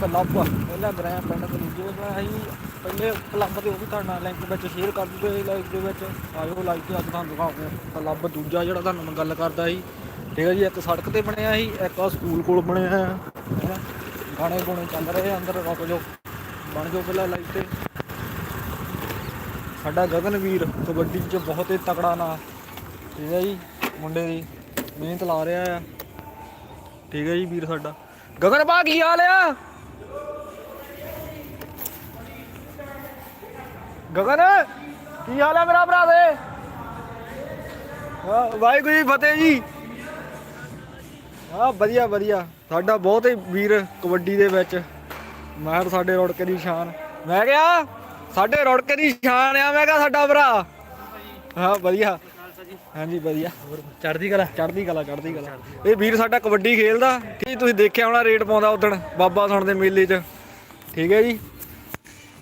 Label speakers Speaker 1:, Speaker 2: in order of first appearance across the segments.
Speaker 1: Club ਪਹਿਲਾ ਗ੍ਰਹਿ ਪਿੰਡ ਕਲੂਜੇ ਦਾ ਅਸੀਂ ਪਹਿਲੇ ਕਲੱਬ ਦੇ ਉਹ ਵੀ ਤੁਹਾਡਾ ਲਿੰਕ ਵਿੱਚ ਸ਼ੇਅਰ ਕਰ ਦੂਗੇ ਲਾਈਕ ਦੇ ਵਿੱਚ। ਆਇਓ ਲਾਈਕ ਤੇ ਅੱਜ ਤੁਹਾਨੂੰ ਦਿਖਾਉਂਦੇ ਹਾਂ। ਕਲੱਬ ਦੂਜਾ ਜਿਹੜਾ ਤੁਹਾਨੂੰ ਮੈਂ ਗੱਲ ਕਰਦਾ ਸੀ। ਠੀਕ ਹੈ ਜੀ, ਇੱਕ ਸੜਕ ਤੇ ਬਣਿਆ ਸੀ, ਇੱਕ ਆ ਸਕੂਲ ਕੋਲ ਬਣਿਆ ਹੈ। ਗਾਣੇ ਗੁਣੇ ਚੱਲ ਰਹੇ ਅੰਦਰ, ਰੁਕ ਜਾਓ। ਬਣ ਜਾਓ ਪਹਿਲਾਂ ਲਾਈਕ ਤੇ। ਸਾਡਾ ਗਗਨਵੀਰ ਕਬੱਡੀ 'ਚ ਬਹੁਤ ਹੀ ਤਕੜਾ ਨਾਂ। ਠੀਕ ਹੈ ਜੀ, ਮੁੰਡੇ ਦੀ ਮਿਹਨਤ ਲਾ ਰਿਹਾ ਆ। ਠੀਕ ਹੈ ਜੀ, ਵੀਰ ਸਾਡਾ। ਗਗਨ ਭਾ ਕੀ ਹਾਲ ਆ? ਗਗਨ ਕੀ ਹਾਲ ਆ ਮੇਰਾ ਭਰਾ ਦੇ? ਹਾਂ ਵਾਹਿਗੁਰੂ ਜੀ ਫਤਿਹ ਜੀ। ਹਾਂ ਵਧੀਆ ਵਧੀਆ। ਸਾਡਾ ਬਹੁਤ ਹੀ ਵੀਰ ਕਬੱਡੀ ਦੇ ਵਿੱਚ। ਮਾਹਰ ਸਾਡੇ ਰੋੜਕੇ ਦੀ ਸ਼ਾਨ ਮੈਂ ਕਿਹਾ ਸਾਡੇ ਰੋੜਕੇ ਦੀ ਸ਼ਾਨ ਆ ਮੈਂ ਕਿਹਾ ਸਾਡਾ ਭਰਾ। ਹਾਂ ਵਧੀਆ। ਹਾਂਜੀ ਵਧੀਆ।
Speaker 2: ਚੜ੍ਹਦੀ ਕਲਾ।
Speaker 1: ਚੜ੍ਹਦੀ ਕਲਾ ਚੜ੍ਹਦੀ ਕਲਾ। ਇਹ ਵੀਰ ਸਾਡਾ ਕਬੱਡੀ ਖੇਲਦਾ। ਕੀ ਤੁਸੀਂ ਦੇਖਿਆ ਹੋਣਾ ਰੇਡ ਪਾਉਂਦਾ ਉਦਣ? ਬਾਬਾ ਸੁਣ ਦੇ ਮੇਲੇ 'ਚ। ਠੀਕ ਹੈ ਜੀ।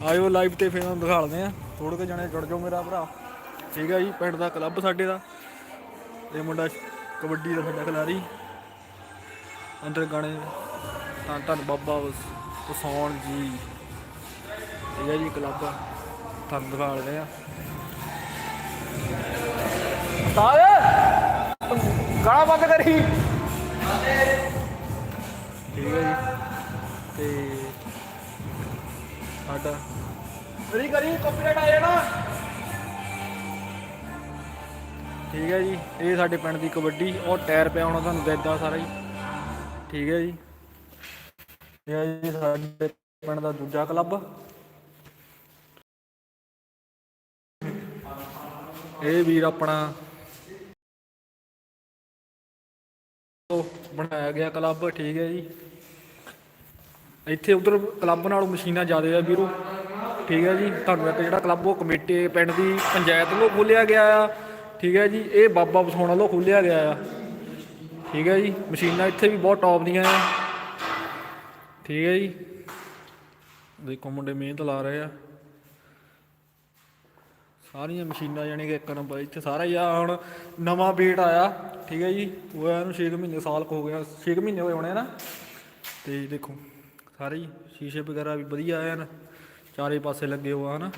Speaker 1: ਆਇਓ ਲਾਈਵ ਤੇ ਫੇਰ ਤੁਹਾਨੂੰ ਦਿਖਾਲਦੇ ਆ ਥੋੜੇ ਕੁ ਜਣੇ, ਜੁੜ ਜਾਓ ਮੇਰਾ ਭਰਾ। ਠੀਕ ਹੈ ਜੀ, ਪਿੰਡ ਦਾ ਕਲੱਬ ਸਾਡੇ ਦਾ। ਇਹ ਮੁੰਡਾ ਕਬੱਡੀ ਦਾ ਸਾਡਾ ਖਿਡਾਰੀ। ਅੰਦਰ ਗਾਣੇ ਤਾਂ ਧੰਨ ਬਾਬਾ ਕਸੌਣ ਜੀ। ਠੀਕ ਹੈ ਜੀ, ਕਲੱਬ ਤੁਹਾਨੂੰ ਦਿਖਾਲਦੇ ਆ। ਤਾਏ ਗਾਣਾ ਬੰਦ ਕਰੀ। ਠੀਕ ਹੈ ਜੀ। ਤੇ ਸਾਡਾ ਕਰੀ ਕਰੀ ਕਾਪੀਰਾਈਟ ਆ ਜਾਣਾ। ਠੀਕ ਹੈ ਜੀ, ਇਹ ਸਾਡੇ ਪਿੰਡ ਦੀ ਕਬੱਡੀ, ਉਹ ਟਾਇਰ ਪਿਆ ਹੋਣਾ ਤੁਹਾਨੂੰ ਦੇਖਦਾ ਸਾਰਾ ਹੀ। ਠੀਕ ਹੈ ਜੀ। ਇਹ ਜੀ ਸਾਡੇ ਪਿੰਡ ਦਾ ਦੂਜਾ ਕਲੱਬ ਇਹ ਵੀਰ ਆਪਣਾ ਬਣਾਇਆ ਗਿਆ ਕਲੱਬ ਠੀਕ ਹੈ ਜੀ। ਇੱਥੇ ਉਧਰ ਕਲੱਬ ਨਾਲੋਂ ਮਸ਼ੀਨਾਂ ਜ਼ਿਆਦਾ ਆ ਵੀਰੋ। ਠੀਕ ਹੈ ਜੀ, ਤੁਹਾਨੂੰ ਇੱਕ ਜਿਹੜਾ ਕਲੱਬ ਉਹ ਕਮੇਟੀ ਪਿੰਡ ਦੀ ਪੰਚਾਇਤ ਵੱਲੋਂ ਖੋਲਿਆ ਗਿਆ ਆ। ਠੀਕ ਹੈ ਜੀ, ਇਹ ਬਾਬਾ ਬਸੋਣਾ ਵੱਲੋਂ ਖੋਲਿਆ ਗਿਆ ਆ। ਠੀਕ ਹੈ ਜੀ, ਮਸ਼ੀਨਾਂ ਇੱਥੇ ਵੀ ਬਹੁਤ ਟੌਪ ਦੀਆਂ ਆ। ਠੀਕ ਹੈ ਜੀ, ਦੇਖੋ ਮੁੰਡੇ ਮਿਹਨਤ ਲਾ ਰਹੇ ਆ। ਸਾਰੀਆਂ ਮਸ਼ੀਨਾਂ ਜਾਣੀ ਕਿ ਇੱਕ ਨੰਬਰ, ਇੱਥੇ ਸਾਰਾ ਹੀ ਆ, ਹੁਣ ਨਵਾਂ ਬੇਟ ਆਇਆ। ਠੀਕ ਹੈ ਜੀ, ਉਹ ਇਹਨੂੰ 6 ਮਹੀਨੇ, ਸਾਲ ਕੁ ਹੋ ਗਿਆ 6 ਮਹੀਨੇ ਹੋਏ ਹੋਣੇ ਨਾ। ਤੇ ਦੇਖੋ, ਸਾਰੇ ਹੀ ਸ਼ੀਸ਼ੇ ਵਗੈਰਾ ਵੀ ਵਧੀਆ ਆਏ ਨਾ ਚਾਰੇ ਪਾਸੇ ਲੱਗੇ ਹੋਆ ਹਨ।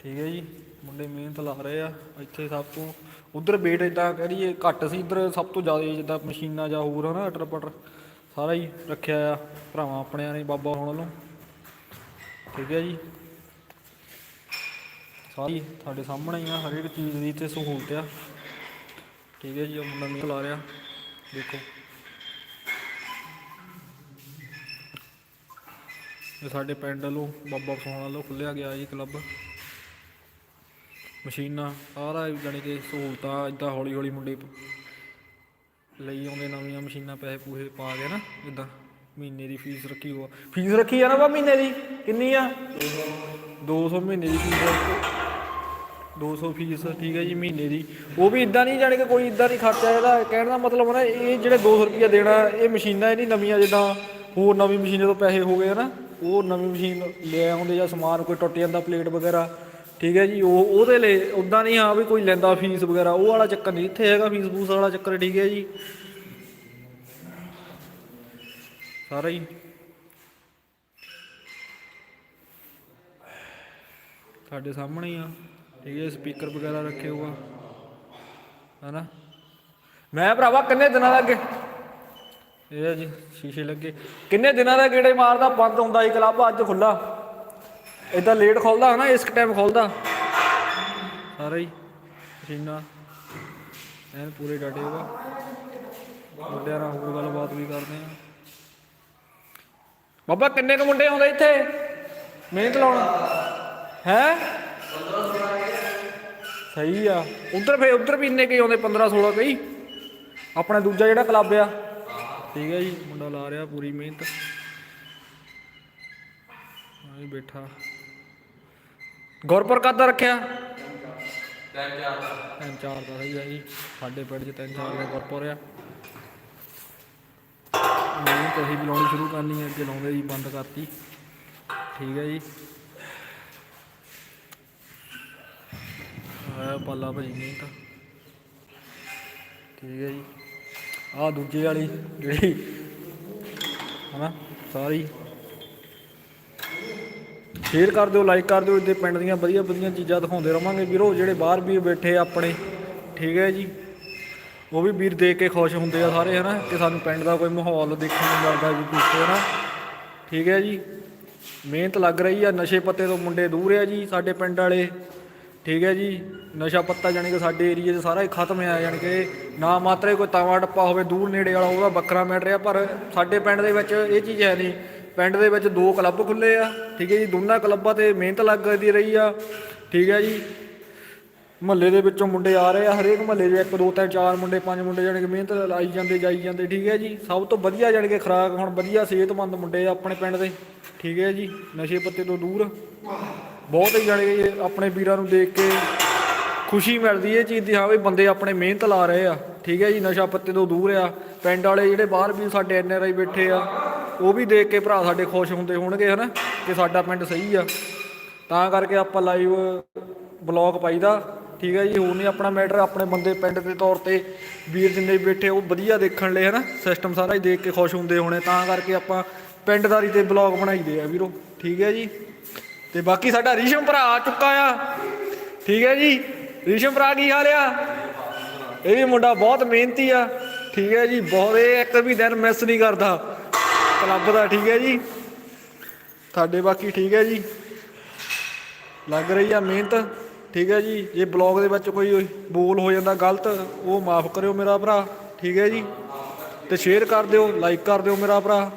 Speaker 1: ਠੀਕ ਹੈ ਜੀ, ਮੁੰਡੇ ਮਿਹਨਤ ਲਾ ਰਹੇ ਆ, ਇੱਥੇ ਸਭ ਤੋਂ, ਉਧਰ ਬੇਟ ਇਦਾਂ ਕਰੀਏ ਘੱਟ ਸੀ, ਇੱਧਰ ਸਭ ਤੋਂ ਜ਼ਿਆਦਾ ਜਿੱਦਾਂ ਮਸ਼ੀਨਾਂ ਜਾਂ ਹੋਰ ਹਨਾ ਅਟਰ ਪਟਰ ਸਾਰਾ ਹੀ ਰੱਖਿਆ ਆ, ਭਰਾਵਾਂ ਆਪਣਿਆਂ ਨੇ, ਬਾਬਾ ਹੁਣ ਵੱਲੋਂ। ਠੀਕ ਹੈ ਜੀ। ਸਾਰੀ ਤੁਹਾਡੇ ਸਾਹਮਣੇ ਹੀ ਆ, ਹਰੇਕ ਚੀਜ਼ ਦੀ ਤੇ ਸਹੂਲਤ ਆ। ਠੀਕ ਹੈ ਜੀ, ਉਹ ਮੁੰਡਾ ਮਿਹਨਤ ਲਾ ਰਿਹਾ, ਦੇਖੋ। ਇਹ ਸਾਡੇ ਪਿੰਡ ਵੱਲੋਂ ਬਾਬਾ ਫਸੋਣ ਵੱਲੋਂ ਖੁੱਲਿਆ ਗਿਆ ਜੀ ਕਲੱਬ ਮਸ਼ੀਨਾਂ, ਸਾਰਾ ਜਾਣੀ ਕਿ ਸਹੂਲਤਾਂ, ਇਦਾਂ ਹੌਲੀ ਹੌਲੀ ਮੁੰਡੇ ਲਈ ਆਉਂਦੇ, ਨਵੀਆਂ ਮਸ਼ੀਨਾਂ ਪੈਸੇ ਪੂਹੇ ਪਾ ਕੇ ਨਾ ਇਦਾਂ ਮਹੀਨੇ ਦੀ ਫੀਸ ਰੱਖੀ ਹੋਆ। ਫੀਸ ਰੱਖੀ ਆ ਨਾ ਬਾ ਮਹੀਨੇ ਦੀ? ਕਿੰਨੀ ਆ? 200 ਮਹੀਨੇ ਦੀ ਫੀਸ 200 ਫੀਸ ਠੀਕ ਹੈ ਜੀ, ਮਹੀਨੇ ਦੀ। ਉਹ ਵੀ ਇਦਾਂ ਨਹੀਂ, ਜਾਣੀ ਕਿ ਕੋਈ ਇਦਾਂ ਨਹੀਂ ਖਰਚਾ ਇਹਦਾ। ਕਹਿਣ ਦਾ ਮਤਲਬ ਨਾ, ਇਹ ਜਿਹੜੇ 200 ਰੁਪਈਆ ਦੇਣਾ, ਇਹ ਮਸ਼ੀਨਾਂ ਇਹ ਨਹੀਂ ਨਵੀਆਂ, ਜਿੱਦਾਂ ਹੋਰ ਨਵੀਂ ਮਸ਼ੀਨਾਂ ਤੋਂ ਪੈਸੇ ਹੋ ਗਏ ਨਾ। ਉਹ ਨਵੀਂ ਮਸ਼ੀਨ ਲੈ ਆਉਂਦੇ ਜਾਂ ਸਮਾਨ ਕੋਈ ਟੁੱਟ ਜਾਂਦਾ, ਪਲੇਟ ਵਗੈਰਾ, ਠੀਕ ਹੈ ਜੀ, ਉਹ ਉਹਦੇ ਲਈ ਉਦਾਂ ਨਹੀਂ, ਹਾਂ ਵੀ ਕੋਈ ਲੈਂਦਾ ਫੀਸ ਵਗੈਰਾ, ਉਹ ਵਾਲਾ ਚੱਕਰ ਨਹੀਂ, ਇੱਥੇ ਹੈਗਾ ਫੀਸ ਫੂਸ ਵਾਲਾ ਚੱਕਰ, ਠੀਕ ਹੈ ਜੀ। ਸਾਰਾ ਹੀ। ਸਾਡੇ ਸਾਹਮਣੇ ਹੀ ਆ, ਠੀਕ ਹੈ, ਸਪੀਕਰ ਵਗੈਰਾ ਰੱਖੇ ਹੋਆ, ਹਨਾ। ਮੈਂ ਭਰਾਵਾ ਕਿੰਨੇ ਦਿਨਾਂ ਦਾ ਅੱਗੇ? ਇਹ ਆ ਜੀ, ਸ਼ੀਸ਼ੇ ਲੱਗੇ। ਕਿੰਨੇ ਦਿਨਾਂ ਦਾ ਗੇੜੇ ਮਾਰਦਾ? ਬੰਦ ਹੁੰਦਾ ਜੀ ਕਲੱਬ, ਅੱਜ ਖੁੱਲਾ ਇਦਾਂ ਲੇਟ ਖੁੱਲਦਾ ਹਨਾ ਇਸ ਟਾਈਮ ਖੁੱਲਦਾ ਸਾਰਾ ਹੀ ਮਸ਼ੀਨਾਂ। ਐਨ ਪੂਰੇ ਡਾਟੇ ਹੋਗਾ ਮੁੰਡਿਆਂ ਨਾਲ ਹੋਰ ਗੱਲਬਾਤ ਵੀ ਕਰਦੇ ਆ। ਬਾਬਾ, ਕਿੰਨੇ ਕੁ ਮੁੰਡੇ ਆਉਂਦੇ ਇੱਥੇ? ਮਿਹਨਤ ਲਾਉਣ। ਹੈ? ਸਹੀ ਆ। ਉਧਰ ਫੇ ਉਧਰ ਵੀ ਇੰਨੇ ਕਈ ਆਉਂਦੇ 15 16 ਕਈ। ਆਪਣਾ ਦੂਜਾ ਜਿਹੜਾ ਕਲੱਬ ਆ। ਠੀਕ ਹੈ ਜੀ ਮੁੰਡਾ ਲਾ ਰਿਹਾ ਪੂਰੀ ਮਿਹਨਤ। ਆਈ ਬੈਠਾ। ਗੁਰਪੁਰ ਕਦ ਰੱਖਿਆ? ਤਿੰਨ ਚਾਰ ਦਾ। ਸਹੀ ਆ ਜੀ। ਸਾਡੇ ਪਿੰਡ 'ਚ ਤਿੰਨ ਚਾਰ ਦਾ ਗੁਰਪੁਰ ਆ। ਮਿਹਨਤ ਅਸੀਂ ਵੀ ਲਾਉਣੀ ਸ਼ੁਰੂ ਕਰਨੀ ਹੈ ਅੱਗੇ ਲਾਉਂਦੇ ਜੀ ਬੰਦ ਕਰਤੀ। ਠੀਕ ਹੈ ਜੀ। ਆਇਆ ਪਾਲਾ ਭਾਜੀ ਮਿਹਨਤ। ਠੀਕ ਹੈ ਜੀ। ਆ ਦੂਜੇ ਵਾਲੀ ਜਿਹੜੀ, ਹਨਾ, ਸਾਰੀ। ਸ਼ੇਅਰ ਕਰ ਦਿਓ ਲਾਈਕ ਕਰ ਦਿਓ ਇੱਦੇ ਪਿੰਡ ਦੀਆਂ ਵਧੀਆ ਵਧੀਆ ਚੀਜ਼ਾਂ ਦਿਖਾਉਂਦੇ ਰਵਾਂਗੇ ਵੀਰੋ, ਜਿਹੜੇ ਬਾਹਰ ਵੀ ਬੈਠੇ ਆਪਣੇ, ਠੀਕ ਹੈ ਜੀ। ਉਹ ਵੀ ਵੀਰ ਦੇਖ ਕੇ ਖੁਸ਼ ਹੁੰਦੇ ਆ ਸਾਰੇ, ਹਨਾ, ਕਿ ਸਾਨੂੰ ਪਿੰਡ ਦਾ ਕੋਈ ਮਾਹੌਲ ਦੇਖਣ ਨੂੰ ਮਿਲਦਾ ਜੀ ਕੁਛ ਹਨਾ ਠੀਕ ਹੈ ਜੀ। ਮਿਹਨਤ ਲੱਗ ਰਹੀ ਆ, ਨਸ਼ੇ ਪੱਤੇ ਤੋਂ ਮੁੰਡੇ ਦੂਰ ਆ ਜੀ, ਸਾਡੇ ਪਿੰਡ ਵਾਲੇ। ਠੀਕ ਹੈ ਜੀ, ਨਸ਼ਾ ਪੱਤਾ ਜਾਣੀ ਕਿ ਸਾਡੇ ਏਰੀਏ 'ਚ ਸਾਰਾ ਹੀ ਖਤਮ ਆ ਜਾਣੀ ਕਿ ਨਾ ਮਾਤਰੇ ਕੋਈ ਤਾਵਾ ਟੱਪਾ ਹੋਵੇ, ਦੂਰ ਨੇੜੇ ਵਾਲਾ ਉਹਦਾ ਵੱਖਰਾ ਮੈਟਰ ਆ, ਪਰ ਸਾਡੇ ਪਿੰਡ ਦੇ ਵਿੱਚ ਇਹ ਚੀਜ਼ ਹੈ ਨਹੀਂ। ਪਿੰਡ ਦੇ ਵਿੱਚ ਦੋ ਕਲੱਬ ਖੁੱਲੇ ਆ, ਠੀਕ ਹੈ ਜੀ, ਦੋਨਾਂ ਕਲੱਬਾਂ ਤੇ ਮਿਹਨਤ ਲੱਗਦੀ ਰਹੀ ਆ, ਠੀਕ ਹੈ ਜੀ। ਮਹੱਲੇ ਦੇ ਵਿੱਚੋਂ ਮੁੰਡੇ ਆ ਰਹੇ ਆ, ਹਰੇਕ ਮਹੱਲੇ 'ਚ ਇੱਕ, ਦੋ, ਤਿੰਨ, ਚਾਰ ਮੁੰਡੇ, ਪੰਜ ਮੁੰਡੇ ਜਾਣੀ ਕਿ ਮਿਹਨਤ ਲਾਈ ਜਾਂਦੇ, ਜਾਈ ਜਾਂਦੇ, ਠੀਕ ਹੈ ਜੀ। ਸਭ ਤੋਂ ਵਧੀਆ ਜਾਣੀ ਕਿ ਖੁਰਾਕ, ਹੁਣ ਵਧੀਆ ਸਿਹਤਮੰਦ ਮੁੰਡੇ ਆ ਆਪਣੇ ਪਿੰਡ ਦੇ, ਠੀਕ ਹੈ ਜੀ, ਨਸ਼ੇ ਪੱਤੇ ਤੋਂ ਦੂਰ। ਬਹੁਤ ਹੀ ਜਾਣੇ ਆਪਣੇ ਵੀਰਾਂ ਨੂੰ ਦੇਖ ਕੇ ਖੁਸ਼ੀ ਮਿਲਦੀ ਇਹ ਚੀਜ਼ ਦੀ, ਹਾਂ ਵੀ ਬੰਦੇ ਆਪਣੇ ਮਿਹਨਤ ਲਾ ਰਹੇ ਆ, ਠੀਕ ਹੈ ਜੀ, ਨਸ਼ਾ ਪੱਤੇ ਤੋਂ ਦੂਰ ਆ, ਪਿੰਡ ਵਾਲੇ ਜਿਹੜੇ ਬਾਹਰ ਵੀ ਸਾਡੇ ਐਨ ਆਰ ਆਈ ਬੈਠੇ ਆ, ਉਹ ਵੀ ਦੇਖ ਕੇ ਭਰਾ ਸਾਡੇ ਖੁਸ਼ ਹੁੰਦੇ ਹੋਣਗੇ, ਹਨਾ, ਕਿ ਸਾਡਾ ਪਿੰਡ ਸਹੀ ਆ। ਤਾਂ ਕਰਕੇ ਆਪਾਂ ਲਾਈਵ ਬਲੌਗ ਪਾਈਦਾ, ਠੀਕ ਹੈ ਜੀ ਹੋਰ ਨਹੀਂ ਆਪਣਾ ਮੈਟਰ ਆਪਣੇ ਬੰਦੇ ਪਿੰਡ ਦੇ ਤੌਰ ਤੇ ਵੀਰ ਜਿੰਨੇ ਵੀ ਬੈਠੇ ਉਹ ਵਧੀਆ ਦੇਖਣ ਲਈ, ਹਨਾ ਸਿਸਟਮ ਸਾਰਾ ਹੀ ਦੇਖ ਕੇ ਖੁਸ਼ ਹੁੰਦੇ ਹੋਣੇ, ਤਾਂ ਕਰਕੇ ਆਪਾਂ ਪਿੰਡਦਾਰੀ ਤੇ ਬਲੌਗ ਬਣਾਈਦੇ ਆ ਵੀਰੋ, ਠੀਕ ਹੈ ਜੀ। ਤੇ ਬਾਕੀ ਸਾਡਾ ਰਿਸ਼ਮ ਭਰਾ ਆ ਚੁੱਕਾ ਆ। ਠੀਕ ਹੈ ਜੀ? ਰਿਸ਼ਮ ਭਰਾ ਕੀ ਹਾਲ ਆ? ਇਹ ਵੀ ਮੁੰਡਾ ਬਹੁਤ ਮਿਹਨਤੀ ਆ। ਠੀਕ ਹੈ ਜੀ? ਬਹੁਤ, ਇਹ ਇੱਕ ਵੀ ਦਿਨ ਮਿਸ ਨਹੀਂ ਕਰਦਾ। ਕਲੱਬ ਦਾ, ਠੀਕ ਹੈ ਜੀ? ਤੁਹਾਡੇ ਬਾਕੀ ਠੀਕ ਹੈ ਜੀ? ਲੱਗ ਰਹੀ ਆ ਮਿਹਨਤ। ਠੀਕ ਹੈ ਜੀ? ਜੇ ਬਲੌਗ ਦੇ ਵਿੱਚ ਕੋਈ ਬੋਲ ਹੋ ਜਾਂਦਾ, ਗਲਤ, ਉਹ ਮਾਫ ਕਰਿਓ ਮੇਰਾ ਭਰਾ। ਠੀਕ ਹੈ ਜੀ? ਤੇ ਸ਼ੇਅਰ ਕਰ ਦਿਓ ਲਾਈਕ ਕਰ ਦਿਓ ਮੇਰਾ ਭਰਾ।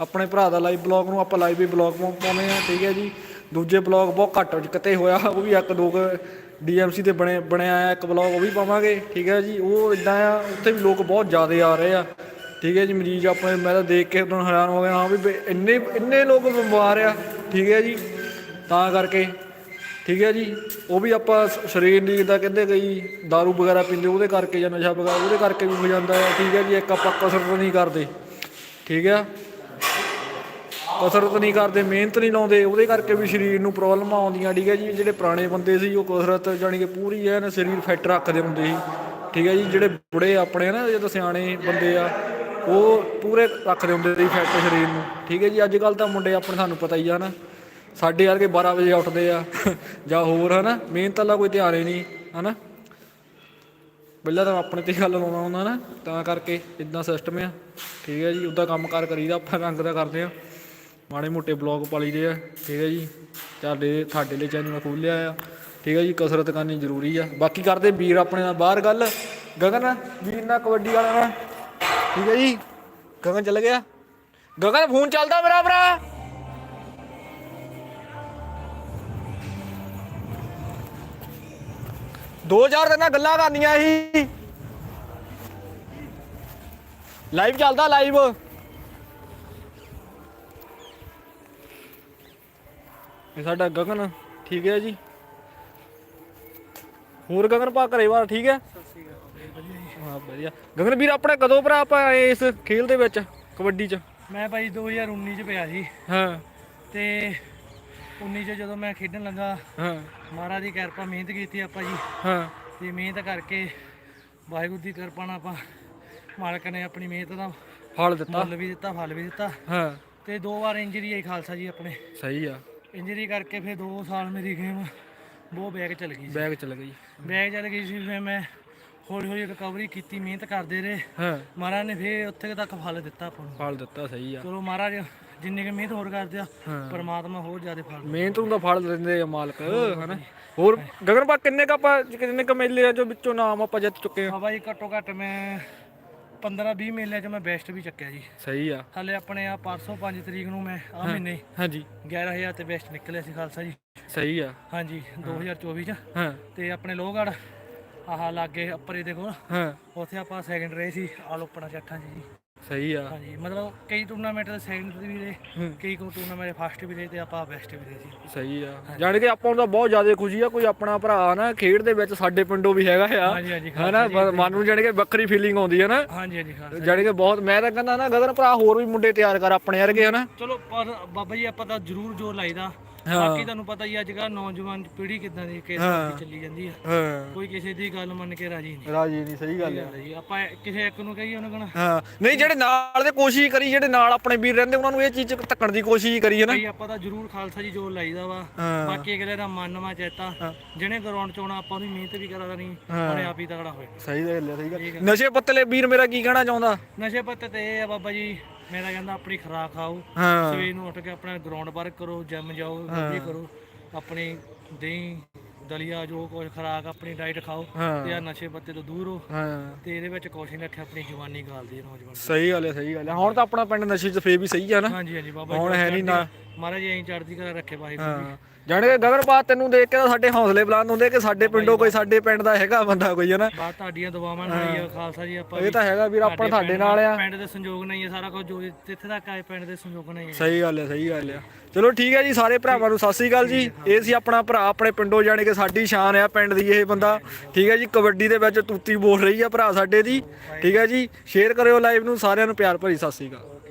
Speaker 1: ਆਪਣੇ ਭਰਾ ਦਾ ਲਾਈਵ ਬਲੌਗ ਨੂੰ, ਆਪਾਂ ਲਾਈਵ ਵੀ ਬਲੌਗ ਪਾਉਂਦੇ ਆ ਠੀਕ ਹੈ ਜੀ? ਦੂਜੇ ਬਲੌਗ ਬਹੁਤ ਘੱਟ ਕਿਤੇ ਹੋਇਆ, ਉਹ ਵੀ ਇੱਕ ਦੋ ਡੀਐਮਸੀ ਤੇ ਬਣੇ, ਬਣਿਆ ਆ, ਇੱਕ ਬਲੌਗ ਉਹ ਵੀ ਪਾਵਾਂਗੇ, ਠੀਕ ਹੈ ਜੀ, ਉਹ ਇਦਾਂ ਆ, ਉੱਥੇ ਵੀ ਲੋਕ ਬਹੁਤ ਜ਼ਿਆਦਾ ਆ ਰਹੇ ਆ, ਠੀਕ ਹੈ ਜੀ, ਮਰੀਜ਼ ਆਪਣੇ, ਮੈਂ ਤਾਂ ਦੇਖ ਕੇ ਉਦੋਂ ਹੈਰਾਨ ਹੋ ਗਿਆ, ਹਾਂ ਵੀ ਇੰਨੇ ਇੰਨੇ ਲੋਕ ਬਿਮਾਰ ਆ, ਠੀਕ ਹੈ ਜੀ, ਤਾਂ ਕਰਕੇ, ਠੀਕ ਹੈ ਜੀ, ਉਹ ਵੀ ਆਪਾਂ ਸਰੀਰ ਦੀ ਜਿੱਦਾਂ ਕਹਿੰਦੇ ਕਈ दारू ਵਗੈਰਾ ਪੀਂਦੇ, ਉਹਦੇ ਕਰਕੇ ਜਾਂ ਨਸ਼ਾ ਵਗੈਰਾ, ਉਹਦੇ ਕਰਕੇ ਵੀ ਹੋ ਜਾਂਦਾ ਹੈ ਠੀਕ ਹੈ ਜੀ, ਇੱਕ ਆਪਾਂ ਕਸਰਤ ਨਹੀਂ ਕਰਦੇ, ਠੀਕ ਹੈ। ਕਸਰਤ ਨਹੀਂ ਕਰਦੇ, ਮਿਹਨਤ ਨਹੀਂ ਲਾਉਂਦੇ, ਉਹਦੇ ਕਰਕੇ ਵੀ ਸਰੀਰ ਨੂੰ ਪ੍ਰੋਬਲਮਾਂ ਆਉਂਦੀਆਂ। ਠੀਕ ਹੈ ਜੀ, ਜਿਹੜੇ ਪੁਰਾਣੇ ਬੰਦੇ ਸੀ, ਉਹ ਕਸਰਤ ਜਾਣੀ ਕਿ ਪੂਰੀ ਐਨ ਸਰੀਰ ਫਿੱਟ ਰੱਖਦੇ ਹੁੰਦੇ ਸੀ। ਠੀਕ ਹੈ ਜੀ, ਜਿਹੜੇ ਬੁੜੇ ਆਪਣੇ ਨਾ ਜਦੋਂ ਸਿਆਣੇ ਬੰਦੇ ਆ, ਉਹ ਪੂਰੇ ਰੱਖਦੇ ਹੁੰਦੇ ਸੀ ਫਿੱਟ ਸਰੀਰ ਨੂੰ। ਠੀਕ ਹੈ ਜੀ ਅੱਜ ਕੱਲ ਤਾਂ ਮੁੰਡੇ ਆਪਣੇ ਸਾਨੂੰ ਪਤਾ ਹੀ ਆ ਨਾ ਸਾਡੇ ਵਰਗੇ 12 ਵਜੇ ਉੱਠਦੇ ਆ, ਜਾਂ ਹੋਰ, ਹਨਾ, ਮਿਹਨਤ ਵਾਲਾ ਕੋਈ ਧਿਆਨ ਹੀ ਨਹੀਂ, ਹਨਾ। ਪਹਿਲਾਂ ਤਾਂ ਆਪਣੇ ਤੇ ਗੱਲ ਲਾਉਣਾ ਹੁੰਦਾ ਨਾ, ਤਾਂ ਕਰਕੇ ਇਦਾਂ ਸਿਸਟਮ ਆ। ਠੀਕ ਹੈ ਜੀ, ਉਦਾਂ ਕੰਮ ਕਾਰ ਕਰੀਦਾ, ਆਪਾਂ ਰੰਗ ਦਾ ਕਰਦੇ ਆ। ਮਾੜੇ ਮੋਟੇ ਬਲੌਗ ਪਾਲੀਦੇ ਆ, ਠੀਕ ਹੈ ਜੀ? ਤੁਹਾਡੇ ਤੁਹਾਡੇ ਲਈ ਚੈਨਲ ਖੋਲ੍ਹਿਆ ਆ, ਠੀਕ ਹੈ ਜੀ? ਕਸਰਤ ਕਰਨੀ ਜ਼ਰੂਰੀ ਆ। ਬਾਕੀ ਕਰਦੇ ਵੀਰ ਆਪਣੇ ਨਾਲ ਬਾਹਰ ਗੱਲ। ਗਗਨ, ਵੀਰ ਨਾਲ ਕਬੱਡੀ ਵਾਲਾ ਨਾਲ। ਠੀਕ ਹੈ ਜੀ? ਗਗਨ ਚੱਲ ਗਿਆ। ਗਗਨ, ਫੋਨ ਚੱਲਦਾ ਮੇਰਾ ਭਰਾ। ਦੋ ਚਾਰ ਦਿਨਾਂ ਗੱਲਾਂ ਕਰਨੀਆਂ ਸੀ। ਲਾਈਵ ਚੱਲਦਾ ਲਾਈਵ ਇਹ ਸਾਡਾ ਗਗਨ ਠੀਕ ਹੈ ਜੀ? ਹੋਰ ਗਗਨ ਪਾ ਘਰੇ ਵਾਰ ਠੀਕ ਹੈ? ਹਾਂ ਵਧੀਆ। ਗਗਨ ਵੀਰ ਆਪਣੇ ਕਦੋਂ ਭਰਾ ਆਪਾਂ ਆਏ ਇਸ ਖੇਲ ਦੇ ਵਿੱਚ ਕਬੱਡੀ ਚ?
Speaker 2: ਮੈਂ ਭਾਈ 2019 ਚ ਪਿਆ ਸੀ।
Speaker 1: ਹਾਂ।
Speaker 2: ਤੇ 19 ਚ ਜਦੋਂ ਮੈਂ ਖੇਡਣ ਲੱਗਾ
Speaker 1: ਹਾਂ।
Speaker 2: ਮਹਾਰਾਜ ਦੀ ਕਿਰਪਾ ਮਿਹਨਤ ਕੀਤੀ ਆਪਾਂ ਜੀ।
Speaker 1: ਹਾਂ।
Speaker 2: ਤੇ ਮਿਹਨਤ ਕਰਕੇ ਵਾਹਿਗੁਰੂ ਦੀ ਕਿਰਪਾ ਨਾਲ ਆਪਾਂ ਮਾਲਕ ਨੇ ਆਪਣੀ ਮਿਹਨਤ ਦਾ
Speaker 1: ਫਲ ਦਿੱਤਾ।
Speaker 2: ਮੁੱਲ ਵੀ ਦਿੱਤਾ ਫਲ ਵੀ ਦਿੱਤਾ।
Speaker 1: ਹਾਂ।
Speaker 2: ਤੇ ਦੋ ਵਾਰ ਇੰਜਰੀ ਆਈ ਖਾਲਸਾ ਜੀ ਆਪਣੇ।
Speaker 1: ਸਹੀ ਆ।
Speaker 2: ਇੰਜਰੀ ਕਰਕੇ ਫਿਰ 2 ਸਾਲ ਮੇਰੀ ਗੇਮ ਬਹੁਤ ਬੈਕ ਚਲ ਗਈ
Speaker 1: ਬੈਗ ਚੱਲ ਗਈ।
Speaker 2: ਬੈਕ ਚਲ ਗਈ ਸੀ ਫਿਰ ਮੈਂ ਹੌਲੀ ਹੌਲੀ ਰਿਕਵਰੀ ਕੀਤੀ ਮਿਹਨਤ ਕਰਦੇ ਰਹੇ।
Speaker 1: ਹਾਂ।
Speaker 2: ਮਹਾਰਾਜ ਨੇ ਫਿਰ ਉੱਥੇ ਤੱਕ ਫਲ ਦਿੱਤਾ ਆਪਾਂ ਨੂੰ।
Speaker 1: ਫਲ ਦਿੱਤਾ ਸਹੀ ਆ।
Speaker 2: ਚਲੋ ਮਹਾਰਾਜ ਜਿੰਨੀ ਕੁ ਮਿਹਨਤ ਹੋਰ ਕਰਦੇ ਆ। ਪਰਮਾਤਮਾ ਹੋਰ ਜ਼ਿਆਦਾ ਫਲ
Speaker 1: ਮਿਹਨਤ ਨੂੰ ਤਾਂ ਫਲ ਦਿੰਦੇ ਆ ਮਾਲਕ ਹਨਾ? ਹੋਰ ਗਗਨ ਕਿੰਨੇ ਕ ਆਪਾਂ ਕਿੰਨੇ ਕ ਮੇਲੇ ਆ ਜੋ ਵਿੱਚੋਂ ਨਾਮ ਆਪਾਂ ਜਿੱਤ ਚੁੱਕੇ ਆ?
Speaker 2: ਬਾਬਾ ਜੀ ਘੱਟੋ ਘੱਟ ਮੈਂ 15 20 ਮੇਲਿਆਂ 'ਚ ਮੈਂ ਬੈਸਟ ਵੀ ਚੱਕਿਆ ਜੀ।
Speaker 1: ਸਹੀ ਆ।
Speaker 2: ਹਾਲੇ ਆਪਣੇ ਆ ਪਰਸੋਂ 5 ਤਰੀਕ ਨੂੰ ਮੈਂ ਆ ਮਹੀਨੇ
Speaker 1: ਹਾਂਜੀ।
Speaker 2: 11000 ਤੇ ਬੈਸਟ ਨਿਕਲਿਆ ਸੀ ਖਾਲਸਾ ਜੀ।
Speaker 1: ਸਹੀ ਆ।
Speaker 2: ਹਾਂਜੀ 2024 ਚ।
Speaker 1: ਹਾਂ।
Speaker 2: ਤੇ ਆਪਣੇ ਲੋਹਗੜ ਆਹ ਲਾਗੇ ਅੱਪਰੇ ਦੇ ਕੋਲ।
Speaker 1: ਹਾਂ।
Speaker 2: ਉੱਥੇ ਆਪਾਂ ਸੈਕੰਡ ਰਹੇ ਸੀ ਆਲ ਓਪਨ ਚੱਠਾਂ ਜੀ।
Speaker 1: ਸਹੀ ਆ।
Speaker 2: ਹਾਂਜੀ ਮਤਲਬ ਕਈ ਟੂਰਨਾਮੈਂਟ ਦੇ ਸੈਕੰਡ ਵੀ ਰਹੇ ਕਈ ਕੋ ਟੂਰਨਾਮੈਂਟ ਫਸਟ ਵੀ ਰਹੇ ਤੇ ਆਪਾਂ ਬੈਸਟ ਵੀ ਰਹੇ ਸੀ।
Speaker 1: ਸਹੀ ਆ। ਜਾਣੀ ਕਿ ਆਪਾਂ ਨੂੰ ਤਾਂ ਬਹੁਤ ਜ਼ਿਆਦਾ ਖੁਸ਼ੀ ਆ ਕੋਈ ਆਪਣਾ ਭਰਾ ਨਾ ਖੇਡ ਦੇ ਵਿੱਚ ਸਾਡੇ ਪਿੰਡੋਂ ਵੀ ਹੈਗਾ ਆ।
Speaker 2: ਹਾਂਜੀ ਹਾਂਜੀ
Speaker 1: ਹਨਾ ਮਨ ਨੂੰ ਜਾਣੀ ਕਿ ਵੱਖਰੀ ਫੀਲਿੰਗ ਆਉਂਦੀ ਹੈ ਨਾ।
Speaker 2: ਹਾਂਜੀ ਹਾਂਜੀ ਹਾਂ
Speaker 1: ਜਾਣੀ ਕਿ ਬਹੁਤ ਮੈਂ ਤਾਂ ਕਹਿੰਦਾ ਨਾ ਗਗਨ ਭਰਾ ਹੋਰ ਵੀ ਮੁੰਡੇ ਤਿਆਰ ਕਰ ਆਪਣੇ ਵਰਗੇ ਹਨਾ।
Speaker 2: ਚਲੋ ਬਾਬਾ ਜੀ ਆਪਾਂ ਤਾਂ ਜ਼ਰੂਰ ਜੋਰ ਲਾਈਦਾ। ਬਾਕੀ ਤੁਹਾਨੂੰ ਪਤਾ ਹੀ ਅੱਜ ਕੱਲ੍ਹ ਨੌਜਵਾਨ ਪੀੜ੍ਹੀ ਕਿਦਾਂ ਦੀ ਕਿਸ ਚੱਲੀ ਜਾਂਦੀ ਆ।
Speaker 1: ਹਾਂ।
Speaker 2: ਕੋਈ ਕਿਸੇ ਦੀ ਗੱਲ ਮੰਨ ਕੇ ਰਾਜੀ ਨਹੀਂ।
Speaker 1: ਰਾਜੀ ਨਹੀਂ ਸਹੀ ਗੱਲ ਆ।
Speaker 2: ਜੀ। ਆਪਾਂ ਕਿਸੇ ਇੱਕ ਨੂੰ ਕਹੀਏ ਉਹਨੂੰ ਕਹਣਾ
Speaker 1: ਹਾਂ। ਨਹੀਂ ਜਿਹੜੇ ਨਾਲ ਦੇ ਕੋਸ਼ਿਸ਼ ਕਰੀ ਜਿਹੜੇ ਨਾਲ ਆਪਣੇ ਵੀਰ ਰਹਿੰਦੇ ਉਹਨਾਂ ਨੂੰ ਇਹ ਚੀਜ਼ ਧੱਕਣ ਦੀ ਕੋਸ਼ਿਸ਼ ਕਰੀ ਹੈ ਨਾ।
Speaker 2: ਭਾਈ ਆਪਾਂ ਤਾਂ ਜ਼ਰੂਰ ਖਾਲਸਾ ਜੀ ਜੋਰ ਲਾਈਦਾ ਵਾ।
Speaker 1: ਹਾਂ।
Speaker 2: ਬਾਕੀ ਅਗਲੇ ਦਾ ਮਨ ਵਾ ਚੇਤਾ। ਜਿਹਨੇ ਗਰਾਊਂਡ ਚ ਆਉਣਾ ਆਪਾਂ ਉਹਦੀ ਮਿਹਨਤ ਵੀ ਕਰਾ ਦੇਣੀ। ਉਹਨੇ ਆਪ ਹੀ ਤਗੜਾ ਹੋਏ
Speaker 1: ਸਹੀ ਗੱਲ ਹੈ ਸਹੀ ਗੱਲ ਨਸ਼ੇ ਪੱਤਲੇ ਵੀਰ ਮੇਰਾ ਕੀ ਕਹਿਣਾ ਚਾਹੁੰਦਾ?
Speaker 2: ਨਸ਼ੇ ਪੱਤੇ ਤੇ ਇਹ ਆ ਬਾਬਾ ਜੀ ਮੇਰਾ ਕਹਿੰਦਾ ਆਪਣੀ ਖੁਰਾਕ ਖਾਓ
Speaker 1: ਹਾਂ।
Speaker 2: ਸਵੇਰ ਨੂੰ ਉੱਠ ਕੇ ਆਪਣਾ ਗਰਾਊਂਡ ਵਰਕ ਕਰੋ ਜਿਮ ਜਾਓ ਵੀ ਕਰੋ ਆਪਣੀ ਦਹੀਂ ਦਲੀਆ ਜੋ ਕੁਝ ਖੁਰਾਕ ਆਪਣੀ ਡਾਈਟ ਖਾਓ
Speaker 1: ਹਾਂ।
Speaker 2: ਤੇ ਆ ਨਸ਼ੇ ਪੱਤੇ ਤੋਂ ਦੂਰ ਹੋ
Speaker 1: ਹਾਂ।
Speaker 2: ਤੇ ਇਹਦੇ ਵਿੱਚ ਕੁਛ ਨਹੀਂ ਰੱਖਿਆ ਆਪਣੀ ਜਵਾਨੀ ਗਾਲਦੀ ਹੈ ਨੌਜਵਾਨ।
Speaker 1: ਸਹੀ ਗੱਲ ਹੈ ਸਹੀ ਗੱਲ ਹੈ। ਹੁਣ ਤਾਂ ਆਪਣਾ ਪਿੰਡ ਨਸ਼ੇ ਚ ਫੇਰ ਵੀ ਸਹੀ ਆ ਨਾ।
Speaker 2: ਹਾਂਜੀ ਹਾਂਜੀ ਬਾਬਾ
Speaker 1: ਹੁਣ ਹੈ ਨਹੀਂ ਨਾ।
Speaker 2: ਮਹਾਰਾਜ ਐਂ ਚੜ੍ਹਦੀ ਕਲਾ ਰੱਖੇ ਵਾਹਿਗੁਰੂ ਜੀ।
Speaker 1: ਹਾਂ। ਜਾਣੇ ਕਿ ਗਗਨਪਾਤ ਤੈਨੂੰ ਦੇਖ ਕੇ ਤਾਂ ਸਾਡੇ ਹੌਸਲੇ ਬੁਲੰਦ ਹੁੰਦੇ ਕਿ ਸਾਡੇ ਪਿੰਡੋਂ ਕੋਈ ਸਾਡੇ ਪਿੰਡ ਦਾ ਹੈਗਾ ਬੰਦਾ ਕੋਈ ਹੈ ਨਾ?
Speaker 2: ਬਾਤ ਤੁਹਾਡੀਆਂ ਦੁਆਵਾਂ ਨਾਲ ਹੀ ਆ ਖਾਲਸਾ ਜੀ ਆਪਾਂ
Speaker 1: ਇਹ ਤਾਂ ਹੈਗਾ ਵੀਰ ਆਪਣਾ ਤੁਹਾਡੇ ਨਾਲ ਆ।
Speaker 2: ਪਿੰਡ ਦੇ ਸੰਯੋਗ ਨਾਲ ਹੀ ਆ ਸਾਰਾ ਕੁਝ ਜੋ ਜਿੱਥੇ ਤੱਕ ਆਏ ਪਿੰਡ ਦੇ ਸੰਯੋਗ ਨਾਲ ਹੀ ਆ।
Speaker 1: ਸਹੀ ਗੱਲ ਹੈ ਸਹੀ ਗੱਲ ਹੈ ਚਲੋ ਠੀਕ ਹੈ ਜੀ ਸਾਰੇ ਭਰਾਵਾਂ ਨੂੰ ਸਤਿ ਸ੍ਰੀ ਅਕਾਲ ਜੀ। ਇਹ ਸੀ ਆਪਣਾ ਭਰਾ ਆਪਣੇ ਪਿੰਡੋਂ ਜਾਣੇ ਕਿ ਸਾਡੀ ਸ਼ਾਨ ਆ ਪਿੰਡ ਦੀ ਇਹ ਬੰਦਾ। ਠੀਕ ਹੈ ਜੀ ਕਬੱਡੀ ਦੇ ਵਿੱਚ ਤੂਤੀ ਬੋਲ ਰਹੀ ਆ ਭਰਾ ਸਾਡੇ ਦੀ। ਠੀਕ ਹੈ ਜੀ ਸ਼ੇਅਰ ਕਰਿਓ ਲਾਈਵ ਨੂੰ ਸਾਰਿਆਂ ਨੂੰ ਪਿਆਰ ਭਰੀ ਸਤਿ ਸ੍ਰੀ ਅਕਾਲ।